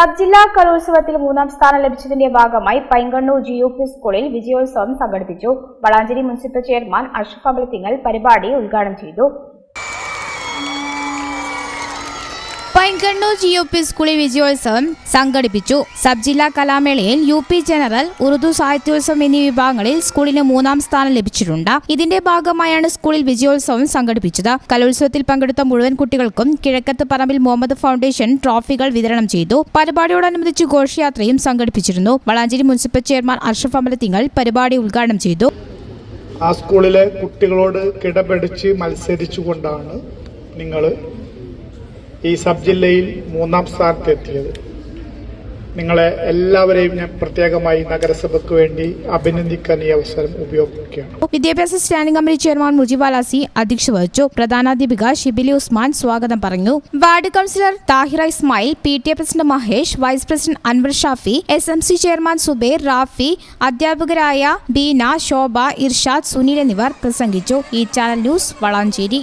Sub ജില്ലാ കലോത്സവത്തിൽ മൂന്നാം സ്ഥാനം ലഭിച്ചതിന്റെ ഭാഗമായി പൈങ്കണ്ണൂർ ജി യു പി സ്കൂളിൽ വിജയോത്സവം സംഘടിപ്പിച്ചു. വളാഞ്ചേരി മുനിസിപ്പൽ ചെയർമാൻ അഷ്റഫ് തിങ്ങൽ പരിപാടി ഉദ്ഘാടനം ചെയ്തു. പൈങ്കണ്ണൂർ ജി യു പി സ്കൂളിൽ വിജയോത്സവം സംഘടിപ്പിച്ചു. സബ് ജില്ലാ കലാമേളയിൽ യു പി ജനറൽ ഉറുദു സാഹിത്യോത്സവം എന്നീ വിഭാഗങ്ങളിൽ സ്കൂളിന് മൂന്നാം സ്ഥാനം ലഭിച്ചിട്ടുണ്ട്. ഇതിന്റെ ഭാഗമായാണ് സ്കൂളിൽ വിജയോത്സവം സംഘടിപ്പിച്ചത്. കലോത്സവത്തിൽ പങ്കെടുത്ത മുഴുവൻ കുട്ടികൾക്കും കിഴക്കത്ത് പറമ്പിൽ മുഹമ്മദ് ഫൗണ്ടേഷൻ ട്രോഫികൾ വിതരണം ചെയ്തു. പരിപാടിയോടനുബന്ധിച്ച് ഘോഷയാത്രയും സംഘടിപ്പിച്ചിരുന്നു. വളാഞ്ചേരി മുനിസിപ്പൽ ചെയർമാൻ അർഷഫ് അമലത്തിങ്ങൾ പരിപാടി ഉദ്ഘാടനം ചെയ്തു. ആ സ്കൂളിലെ കുട്ടികളോട് കിടപിടിച്ച് മത്സരിച്ചുകൊണ്ടാണ് നിങ്ങൾ ഈ സബ് ജില്ലയിൽ മൂന്നാം സ്ഥാനത്തെത്തിയത് നിങ്ങളെ എല്ലാവരെയും ഞാൻ പ്രത്യേകമായി നഗരസഭയ്ക്ക് വേണ്ടി അഭിനന്ദിക്കാൻ ഈ അവസരം ഉപയോഗിക്കുകയാണ്. വിദ്യാഭ്യാസ സ്റ്റാൻഡിംഗ് കമ്മിറ്റി ചെയർമാൻ മുജിബാലാസി അധ്യക്ഷ വഹിച്ചു. പ്രധാനാധ്യാപിക ഷിബിലി ഉസ്മാൻ സ്വാഗതം പറഞ്ഞു. Ward councillor Thahira Ismail P T A president Mahesh vice president Anwar Shafi S M C chairman Subair Rafi അധ്യാപകരായ ബീന ശോഭ ഇർഷാദ് സുനിൽ എന്നിവർ പ്രസംഗിച്ചു. ഈ ചാനൽ ന്യൂസ് വളാഞ്ചേരി.